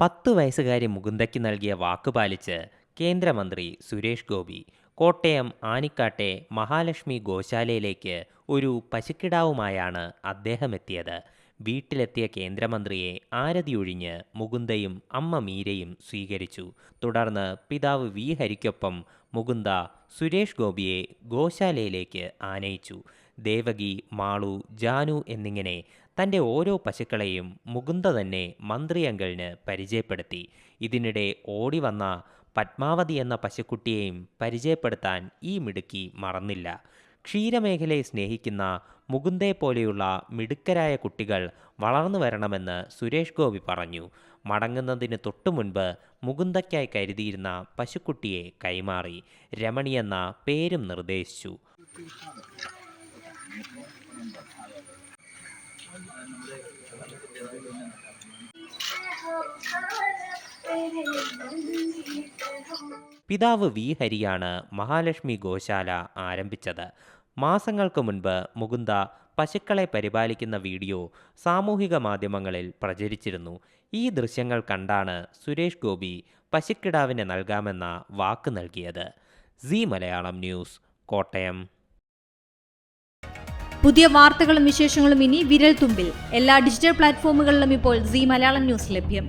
പത്ത് വയസ്സുകാരി മുകുന്ദയ്ക്ക് നൽകിയ വാക്ക് പാലിച്ച് കേന്ദ്രമന്ത്രി സുരേഷ് ഗോപി കോട്ടയം ആനിക്കാട്ടെ മഹാലക്ഷ്മി ഗോശാലയിലേക്ക് ഒരു പശുക്കിടാവുമായാണ് അദ്ദേഹം എത്തിയത് വീട്ടിലെത്തിയ കേന്ദ്രമന്ത്രിയെ ആരതിയൊഴിഞ്ഞ് മുകുന്ദയും അമ്മ മീരയും സ്വീകരിച്ചു. തുടർന്ന് പിതാവ് വി. ഹരിക്കൊപ്പം മുകുന്ദ സുരേഷ് ഗോപിയെ ഗോശാലയിലേക്ക് ആനയിച്ചു. ദേവകി മാളു ജാനു എന്നിങ്ങനെ തന്റെ ഓരോ പശുക്കളെയും മുകുന്ദ തന്നെ മന്ത്രി പരിചയപ്പെടുത്തി. ഇതിനിടെ ഓടി വന്ന പത്മാവതി എന്ന പശുക്കുട്ടിയെയും പരിചയപ്പെടുത്താൻ ഈ മിടുക്കി മറന്നില്ല. ക്ഷീരമേഖലയെ സ്നേഹിക്കുന്ന മുകുന്ദെ പോലെയുള്ള മിടുക്കരായ കുട്ടികൾ വളർന്നു വരണമെന്ന് സുരേഷ് ഗോപി പറഞ്ഞു. മടങ്ങുന്നതിന് തൊട്ടു മുൻപ് മുകുന്ദയ്ക്കായി കരുതിയിരുന്ന പശുക്കുട്ടിയെ കൈമാറി രമണി എന്ന പേരും നിർദ്ദേശിച്ചു. പിതാവ് വി ഹരിയാണ് മഹാലക്ഷ്മി ഗോശാല ആരംഭിച്ചത്. മാസങ്ങൾക്ക് മുൻപ് മുകുന്ദ പശുക്കളെ പരിപാലിക്കുന്ന വീഡിയോ സാമൂഹിക മാധ്യമങ്ങളിൽ പ്രചരിച്ചിരുന്നു. ഈ ദൃശ്യങ്ങൾ കണ്ടാണ് സുരേഷ് ഗോപി പശുക്കിടാവിന് നൽകാമെന്ന വാക്ക് നൽകിയത്. C Malayalam news Kottayam. പുതിയ വാർത്തകളും വിശേഷങ്ങളും ഇനി വിരൽ തുമ്പിൽ എല്ലാ ഡിജിറ്റൽ പ്ലാറ്റ്ഫോമുകളിലും ഇപ്പോൾ സി മലയാളം ന്യൂസ് ലഭ്യം.